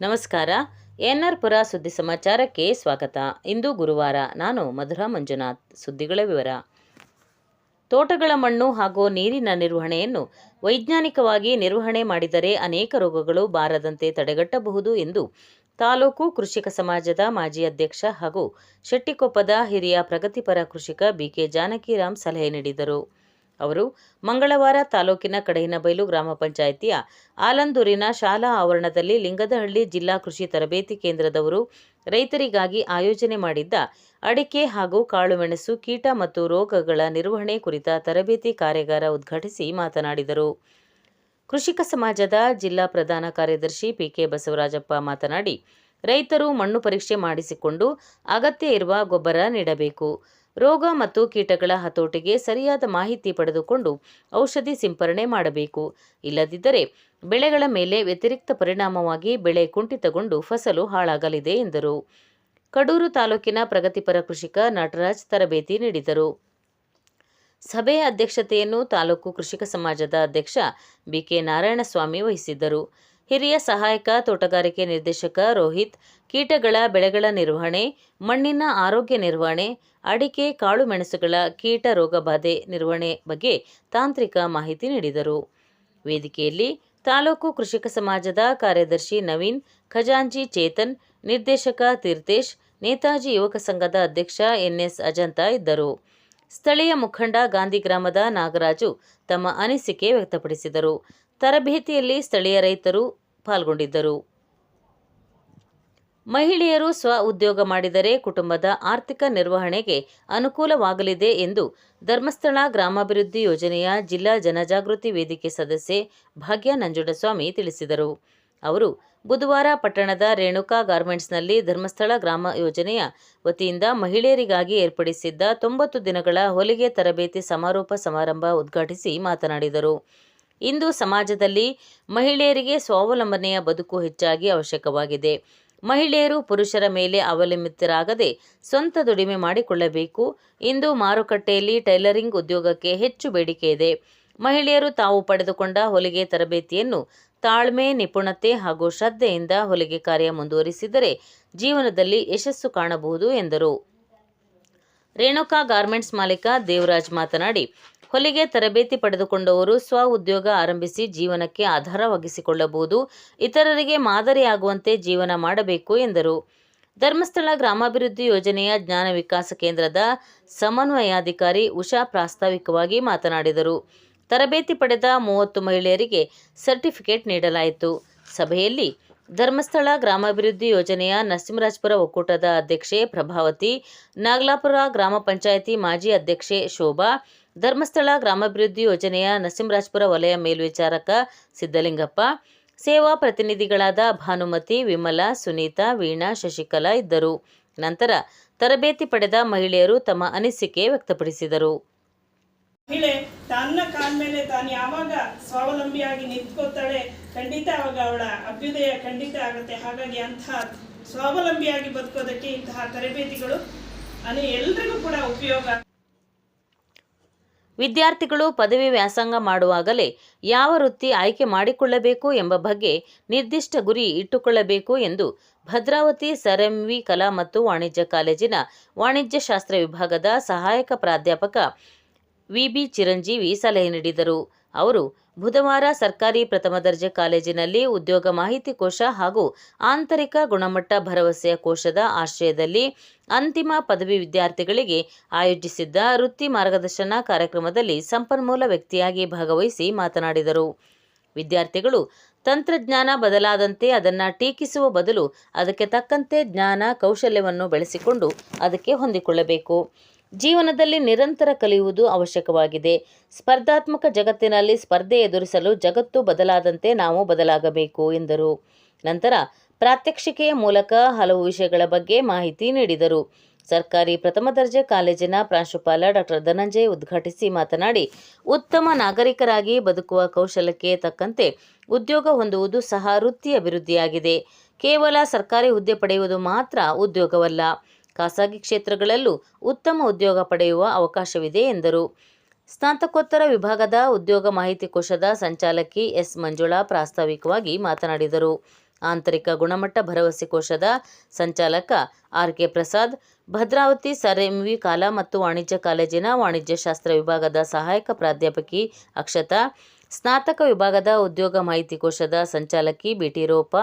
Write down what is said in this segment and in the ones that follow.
ನಮಸ್ಕಾರ. ಎನ್ಆರ್ ಪುರ ಸುದ್ದಿ ಸಮಾಚಾರಕ್ಕೆ ಸ್ವಾಗತ. ಇಂದು ಗುರುವಾರ ನಾನು ಮಧುರಾ ಮಂಜುನಾಥ್. ಸುದ್ದಿಗಳ ವಿವರ. ತೋಟಗಳ ಮಣ್ಣು ಹಾಗೂ ನೀರಿನ ನಿರ್ವಹಣೆಯನ್ನು ವೈಜ್ಞಾನಿಕವಾಗಿ ನಿರ್ವಹಣೆ ಮಾಡಿದರೆ ಅನೇಕ ರೋಗಗಳು ಬಾರದಂತೆ ತಡೆಗಟ್ಟಬಹುದು ಎಂದು ತಾಲೂಕು ಕೃಷಿಕ ಸಮಾಜದ ಮಾಜಿ ಅಧ್ಯಕ್ಷ ಹಾಗೂ ಶೆಟ್ಟಿಕೊಪ್ಪದ ಹಿರಿಯ ಪ್ರಗತಿಪರ ಕೃಷಿಕ ಬಿಕೆ ಜಾನಕಿರಾಮ್ ಸಲಹೆ ನೀಡಿದರು. ಅವರು ಮಂಗಳವಾರ ತಾಲೂಕಿನ ಕಡಹಿನಬೈಲು ಗ್ರಾಮ ಪಂಚಾಯಿತಿಯ ಆಲಂದೂರಿನ ಶಾಲಾ ಆವರಣದಲ್ಲಿ ಲಿಂಗದಹಳ್ಳಿ ಜಿಲ್ಲಾ ಕೃಷಿ ತರಬೇತಿ ಕೇಂದ್ರದವರು ರೈತರಿಗಾಗಿ ಆಯೋಜನೆ ಮಾಡಿದ್ದ ಅಡಿಕೆ ಹಾಗೂ ಕಾಳುಮೆಣಸು, ಕೀಟ ಮತ್ತು ರೋಗಗಳ ನಿರ್ವಹಣೆ ಕುರಿತ ತರಬೇತಿ ಕಾರ್ಯಾಗಾರ ಉದ್ಘಾಟಿಸಿ ಮಾತನಾಡಿದರು. ಕೃಷಿಕ ಸಮಾಜದ ಜಿಲ್ಲಾ ಪ್ರಧಾನ ಕಾರ್ಯದರ್ಶಿ ಪಿಕೆ ಬಸವರಾಜಪ್ಪ ಮಾತನಾಡಿ, ರೈತರು ಮಣ್ಣು ಪರೀಕ್ಷೆ ಮಾಡಿಸಿಕೊಂಡು ಅಗತ್ಯ ಇರುವ ಗೊಬ್ಬರ ನೀಡಬೇಕು. ರೋಗ ಮತ್ತು ಕೀಟಗಳ ಹತೋಟಿಗೆ ಸರಿಯಾದ ಮಾಹಿತಿ ಪಡೆದುಕೊಂಡು ಔಷಧಿ ಸಿಂಪರಣೆ ಮಾಡಬೇಕು. ಇಲ್ಲದಿದ್ದರೆ ಬೆಳೆಗಳ ಮೇಲೆ ವ್ಯತಿರಿಕ್ತ ಪರಿಣಾಮವಾಗಿ ಬೆಳೆ ಕುಂಠಿತಗೊಂಡು ಫಸಲು ಹಾಳಾಗಲಿದೆ ಎಂದರು. ಕಡೂರು ತಾಲೂಕಿನ ಪ್ರಗತಿಪರ ಕೃಷಿಕ ನಟರಾಜ್ ತರಬೇತಿ ನೀಡಿದರು. ಸಭೆಯ ಅಧ್ಯಕ್ಷತೆಯನ್ನು ತಾಲೂಕು ಕೃಷಿಕ ಸಮಾಜದ ಅಧ್ಯಕ್ಷ ಬಿಕೆ ನಾರಾಯಣಸ್ವಾಮಿ ವಹಿಸಿದ್ದರು. ಹಿರಿಯ ಸಹಾಯಕ, ತೋಟಗಾರಿಕೆ ನಿರ್ದೇಶಕ ರೋಹಿತ್, ಕೀಟಗಳ ಬೆಳೆಗಳ ನಿರ್ವಹಣೆ, ಮಣ್ಣಿನ ಆರೋಗ್ಯ ನಿರ್ವಹಣೆ, ಅಡಿಕೆ ಕಾಳುಮೆಣಸುಗಳ ಕೀಟ ರೋಗಬಾಧೆ ನಿರ್ವಹಣೆ ಬಗ್ಗೆ ತಾಂತ್ರಿಕ ಮಾಹಿತಿ ನೀಡಿದರು. ವೇದಿಕೆಯಲ್ಲಿ ತಾಲೂಕು ಕೃಷಿಕ ಸಮಾಜದ ಕಾರ್ಯದರ್ಶಿ ನವೀನ್, ಖಜಾಂಚಿ ಚೇತನ್, ನಿರ್ದೇಶಕ ತೀರ್ಥೇಶ್ ನೇತಾಜಿ ಯುವಕ ಸಂಘದ ಅಧ್ಯಕ್ಷ ಎನ್ಎಸ್ ಅಜಂತ ಇದ್ದರು. ಸ್ಥಳೀಯ ಮುಖಂಡ ಗಾಂಧಿ ಗ್ರಾಮದ ನಾಗರಾಜು ತಮ್ಮ ಅನಿಸಿಕೆ ವ್ಯಕ್ತಪಡಿಸಿದರು. ತರಬೇತಿಯಲ್ಲಿ ಸ್ಥಳೀಯ ರೈತರು ಪಾಲ್ಗೊಂಡಿದ್ದರು. ಮಹಿಳೆಯರು ಸ್ವ ಉದ್ಯೋಗ ಮಾಡಿದರೆ ಕುಟುಂಬದ ಆರ್ಥಿಕ ನಿರ್ವಹಣೆಗೆ ಅನುಕೂಲವಾಗಲಿದೆ ಎಂದು ಧರ್ಮಸ್ಥಳ ಗ್ರಾಮಾಭಿವೃದ್ಧಿ ಯೋಜನೆಯ ಜಿಲ್ಲಾ ಜನಜಾಗೃತಿ ವೇದಿಕೆ ಸದಸ್ಯೆ ಭಾಗ್ಯ ನಂಜುಂಡಸ್ವಾಮಿ ತಿಳಿಸಿದರು. ಅವರು ಬುಧವಾರ ಪಟ್ಟಣದ ರೇಣುಕಾ ಗಾರ್ಮೆಂಟ್ಸ್ನಲ್ಲಿ ಧರ್ಮಸ್ಥಳ ಗ್ರಾಮ ಯೋಜನೆಯ ವತಿಯಿಂದ ಮಹಿಳೆಯರಿಗಾಗಿ ಏರ್ಪಡಿಸಿದ್ದ ತೊಂಬತ್ತು ದಿನಗಳ ಹೊಲಿಗೆ ತರಬೇತಿ ಸಮಾರೋಪ ಸಮಾರಂಭ ಉದ್ಘಾಟಿಸಿ ಮಾತನಾಡಿದರು. ಇಂದು ಸಮಾಜದಲ್ಲಿ ಮಹಿಳೆಯರಿಗೆ ಸ್ವಾವಲಂಬನೆಯ ಬದುಕು ಹೆಚ್ಚಾಗಿ ಅವಶ್ಯಕವಾಗಿದೆ. ಮಹಿಳೆಯರು ಪುರುಷರ ಮೇಲೆ ಅವಲಂಬಿತರಾಗದೆ ಸ್ವಂತ ದುಡಿಮೆ ಮಾಡಿಕೊಳ್ಳಬೇಕು. ಇಂದು ಮಾರುಕಟ್ಟೆಯಲ್ಲಿ ಟೈಲರಿಂಗ್ ಉದ್ಯೋಗಕ್ಕೆ ಹೆಚ್ಚು ಬೇಡಿಕೆ ಇದೆ. ಮಹಿಳೆಯರು ತಾವು ಪಡೆದುಕೊಂಡ ಹೊಲಿಗೆ ತರಬೇತಿಯನ್ನು ತಾಳ್ಮೆ, ನಿಪುಣತೆ ಹಾಗೂ ಶ್ರದ್ಧೆಯಿಂದ ಹೊಲಿಗೆ ಕಾರ್ಯ ಮುಂದುವರಿಸಿದರೆ ಜೀವನದಲ್ಲಿ ಯಶಸ್ಸು ಕಾಣಬಹುದು ಎಂದರು. ರೇಣುಕಾ ಗಾರ್ಮೆಂಟ್ಸ್ ಮಾಲೀಕ ದೇವರಾಜ್ ಮಾತನಾಡಿ, ಹೊಲಿಗೆ ತರಬೇತಿ ಪಡೆದುಕೊಂಡವರು ಸ್ವ ಉದ್ಯೋಗ ಆರಂಭಿಸಿ ಜೀವನಕ್ಕೆ ಆಧಾರವಾಗಿಸಿಕೊಳ್ಳಬಹುದು, ಇತರರಿಗೆ ಮಾದರಿಯಾಗುವಂತೆ ಜೀವನ ಮಾಡಬೇಕು ಎಂದರು. ಧರ್ಮಸ್ಥಳ ಗ್ರಾಮಾಭಿವೃದ್ಧಿ ಯೋಜನೆಯ ಜ್ಞಾನ ವಿಕಾಸ ಕೇಂದ್ರದ ಸಮನ್ವಯಾಧಿಕಾರಿ ಉಷಾ ಪ್ರಾಸ್ತಾವಿಕವಾಗಿ ಮಾತನಾಡಿದರು. ತರಬೇತಿ ಪಡೆದ ಮೂವತ್ತು ಮಹಿಳೆಯರಿಗೆ ಸರ್ಟಿಫಿಕೇಟ್ ನೀಡಲಾಯಿತು. ಸಭೆಯಲ್ಲಿ ಧರ್ಮಸ್ಥಳ ಗ್ರಾಮಾಭಿವೃದ್ಧಿ ಯೋಜನೆಯ ನರಸಿಂಹರಾಜಪುರ ಒಕ್ಕೂಟದ ಅಧ್ಯಕ್ಷೆ ಪ್ರಭಾವತಿ, ನಾಗಲಾಪುರ ಗ್ರಾಮ ಪಂಚಾಯಿತಿ ಮಾಜಿ ಅಧ್ಯಕ್ಷೆ ಶೋಭಾ, ಧರ್ಮಸ್ಥಳ ಗ್ರಾಮಾಭಿವೃದ್ಧಿ ಯೋಜನೆಯ ನರಸಿಂಹರಾಜಪುರ ವಲಯ ಮೇಲ್ವಿಚಾರಕ ಸಿದ್ದಲಿಂಗಪ್ಪ ಸೇವಾ ಪ್ರತಿನಿಧಿಗಳಾದ ಭಾನುಮತಿ, ವಿಮಲಾ, ಸುನೀತಾ, ವೀಣಾ, ಶಶಿಕಲಾ ಇದ್ದರು. ನಂತರ ತರಬೇತಿ ಪಡೆದ ಮಹಿಳೆಯರು ತಮ್ಮ ಅನಿಸಿಕೆ ವ್ಯಕ್ತಪಡಿಸಿದರು. ಮಹಿಳೆ, ತನ್ನ ಕಾಲ ಮೇಲೆ ತಾನು ಯಾವಾಗ ಸ್ವಾವಲಂಬಿಯಾಗಿ ನಿಂತ್ಕೋತಾಳೆ ಖಂಡಿತ ಅವಾಗ ಅವಳ ಅಭ್ಯುದಯ ಖಂಡಿತ ಆಗುತ್ತೆ. ಹಾಗಾಗಿ ಅಂತಹ ಸ್ವಾವಲಂಬಿಯಾಗಿ ಬದುಕೋದಕ್ಕೆ ಇಂತಹ ತರಬೇತಿಗಳು ಅನ್ನ ಎಲ್ರಿಗೂ ಕೂಡ ಉಪಯೋಗ ವಿದ್ಯಾರ್ಥಿಗಳು ಪದವಿ ವ್ಯಾಸಂಗ ಮಾಡುವಾಗಲೇ ಯಾವ ವೃತ್ತಿ ಆಯ್ಕೆ ಮಾಡಿಕೊಳ್ಳಬೇಕು ಎಂಬ ಬಗ್ಗೆ ನಿರ್ದಿಷ್ಟ ಗುರಿ ಇಟ್ಟುಕೊಳ್ಳಬೇಕು ಎಂದು ಭದ್ರಾವತಿ ಸರ್ ಕಲಾ ಮತ್ತು ವಾಣಿಜ್ಯ ಕಾಲೇಜಿನ ವಾಣಿಜ್ಯಶಾಸ್ತ್ರ ವಿಭಾಗದ ಸಹಾಯಕ ಪ್ರಾಧ್ಯಾಪಕ ವಿಬಿ ಚಿರಂಜೀವಿ ಸಲಹೆ ನೀಡಿದರು. ಅವರು, ಬುಧವಾರ ಸರ್ಕಾರಿ ಪ್ರಥಮ ದರ್ಜೆ ಕಾಲೇಜಿನಲ್ಲಿ ಉದ್ಯೋಗ ಮಾಹಿತಿ ಕೋಶ ಹಾಗೂ ಆಂತರಿಕ ಗುಣಮಟ್ಟ ಭರವಸೆಯ ಕೋಶದ ಆಶ್ರಯದಲ್ಲಿ ಅಂತಿಮ ಪದವಿ ವಿದ್ಯಾರ್ಥಿಗಳಿಗೆ ಆಯೋಜಿಸಿದ್ದ ವೃತ್ತಿ ಮಾರ್ಗದರ್ಶನ ಕಾರ್ಯಕ್ರಮದಲ್ಲಿ ಸಂಪನ್ಮೂಲ ವ್ಯಕ್ತಿಯಾಗಿ ಭಾಗವಹಿಸಿ ಮಾತನಾಡಿದರು. ವಿದ್ಯಾರ್ಥಿಗಳು, ತಂತ್ರಜ್ಞಾನ ಬದಲಾದಂತೆ ಅದನ್ನು ಟೀಕಿಸುವ ಬದಲು ಅದಕ್ಕೆ ತಕ್ಕಂತೆ ಜ್ಞಾನ ಕೌಶಲ್ಯವನ್ನು ಬೆಳೆಸಿಕೊಂಡು ಅದಕ್ಕೆ ಹೊಂದಿಕೊಳ್ಳಬೇಕು. ಜೀವನದಲ್ಲಿ ನಿರಂತರ ಕಲಿಯುವುದು ಅವಶ್ಯಕವಾಗಿದೆ. ಸ್ಪರ್ಧಾತ್ಮಕ ಜಗತ್ತಿನಲ್ಲಿ ಸ್ಪರ್ಧೆ ಎದುರಿಸಲು ಜಗತ್ತು ಬದಲಾದಂತೆ ನಾವು ಬದಲಾಗಬೇಕು, ಎಂದರು. ನಂತರ ಪ್ರಾತ್ಯಕ್ಷಿಕೆಯ ಮೂಲಕ ಹಲವು ವಿಷಯಗಳ ಬಗ್ಗೆ ಮಾಹಿತಿ ನೀಡಿದರು. ಸರ್ಕಾರಿ ಪ್ರಥಮ ದರ್ಜೆ ಕಾಲೇಜಿನ ಪ್ರಾಂಶುಪಾಲ ಡಾಕ್ಟರ್ ಧನಂಜಯ್ ಉದ್ಘಾಟಿಸಿ ಮಾತನಾಡಿ, ಉತ್ತಮ ನಾಗರಿಕರಾಗಿ ಬದುಕುವ ಕೌಶಲಕ್ಕೆ ತಕ್ಕಂತೆ ಉದ್ಯೋಗ ಹೊಂದುವುದು ಸಹ ವೃತ್ತಿ ಅಭಿವೃದ್ಧಿಯಾಗಿದೆ. ಕೇವಲ ಸರ್ಕಾರಿ ಹುದ್ದೆ ಪಡೆಯುವುದು ಮಾತ್ರ ಉದ್ಯೋಗವಲ್ಲ. ಖಾಸಗಿ ಕ್ಷೇತ್ರಗಳಲ್ಲೂ ಉತ್ತಮ ಉದ್ಯೋಗ ಪಡೆಯುವ ಅವಕಾಶವಿದೆ, ಎಂದರು. ಸ್ನಾತಕೋತ್ತರ ವಿಭಾಗದ ಉದ್ಯೋಗ ಮಾಹಿತಿ ಕೋಶದ ಸಂಚಾಲಕಿ ಎಸ್. ಮಂಜುಳಾ ಪ್ರಾಸ್ತಾವಿಕವಾಗಿ ಮಾತನಾಡಿದರು. ಆಂತರಿಕ ಗುಣಮಟ್ಟ ಭರವಸೆ ಕೋಶದ ಸಂಚಾಲಕ R. K. Prasad, Bhadravati sir M V ಕಾಲಾ ಮತ್ತು ವಾಣಿಜ್ಯ ಕಾಲೇಜಿನ ವಾಣಿಜ್ಯಶಾಸ್ತ್ರ ವಿಭಾಗದ ಸಹಾಯಕ ಪ್ರಾಧ್ಯಾಪಕಿ ಅಕ್ಷತಾ, ಸ್ನಾತಕ ವಿಭಾಗದ ಉದ್ಯೋಗ ಮಾಹಿತಿ ಕೋಶದ ಸಂಚಾಲಕಿ ಬಿಟಿ ರೋಪ,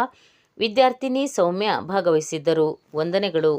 ವಿದ್ಯಾರ್ಥಿನಿ ಸೌಮ್ಯ ಭಾಗವಹಿಸಿದ್ದರು. ವಂದನೆಗಳು.